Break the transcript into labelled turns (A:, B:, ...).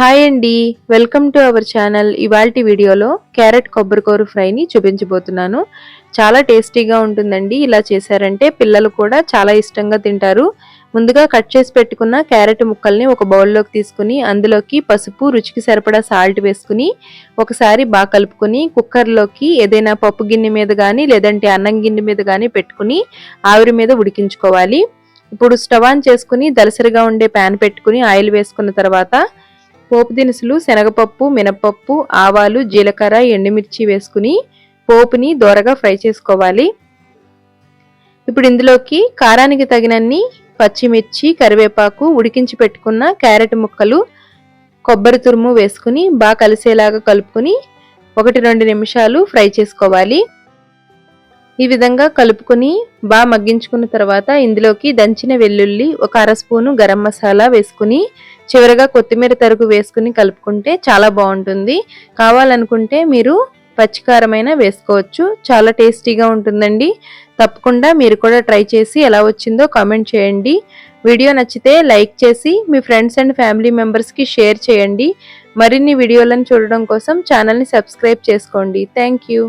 A: Hi అండి. Welcome to our channel. ఇవాల్టి వీడియోలో క్యారెట్ కొబ్బరికూర ఫ్రైని చూపించబోతున్నాను. చాలా టేస్టీగా ఉంటుందండి. ఇలా చేశారంటే పిల్లలు కూడా చాలా ఇష్టంగా తింటారు. ముందుగా కట్ చేసి పెట్టుకున్న క్యారెట్ ముక్కల్ని ఒక బౌల్లోకి తీసుకుని అందులోకి పసుపు రుచికి సరిపడా సాల్ట్ వేసుకుని ఒకసారి బాగా కలుపుకొని కుక్కర్లోకి ఏదైనా పప్పు గిన్నె మీద కానీ లేదంటే అన్నం గిన్నె మీద కానీ పెట్టుకుని ఆవిరి మీద ఉడికించుకోవాలి. ఇప్పుడు స్టవ్ ఆన్ చేసుకుని దలసరిగా ఉండే ప్యాన్ పెట్టుకుని ఆయిల్ వేసుకున్న తర్వాత పోపు దినుసులు శనగపప్పు మినపప్పు ఆవాలు జీలకర్ర ఎండుమిర్చి వేసుకుని పోపుని దోరగా ఫ్రై చేసుకోవాలి. ఇప్పుడు ఇందులోకి కారానికి తగినన్ని పచ్చిమిర్చి కరివేపాకు ఉడికించి పెట్టుకున్న క్యారెట్ ముక్కలు కొబ్బరి తురుము వేసుకుని బాగా కలిసేలాగా కలుపుకొని ఒకటి రెండు నిమిషాలు ఫ్రై చేసుకోవాలి. ఈ విధంగా కలుపుకొని బాగా మగ్గించుకున్న తర్వాత ఇందులోకి దంచిన వెల్లుల్లి ఒక అర స్పూను గరం మసాలా వేసుకుని చివరిగా కొత్తిమీర తరుగు వేసుకుని కలుపుకుంటే చాలా బాగుంటుంది. కావాలనుకుంటే మీరు పచ్చికారమైన వేసుకోవచ్చు. చాలా టేస్టీగా ఉంటుందండి. తప్పకుండా మీరు కూడా ట్రై చేసి ఎలా వచ్చిందో కామెంట్ చేయండి. వీడియో నచ్చితే లైక్ చేసి మీ ఫ్రెండ్స్ అండ్ ఫ్యామిలీ మెంబర్స్కి షేర్ చేయండి. మరిన్ని వీడియోలను చూడడం కోసం ఛానల్ని సబ్స్క్రైబ్ చేసుకోండి. Thank you.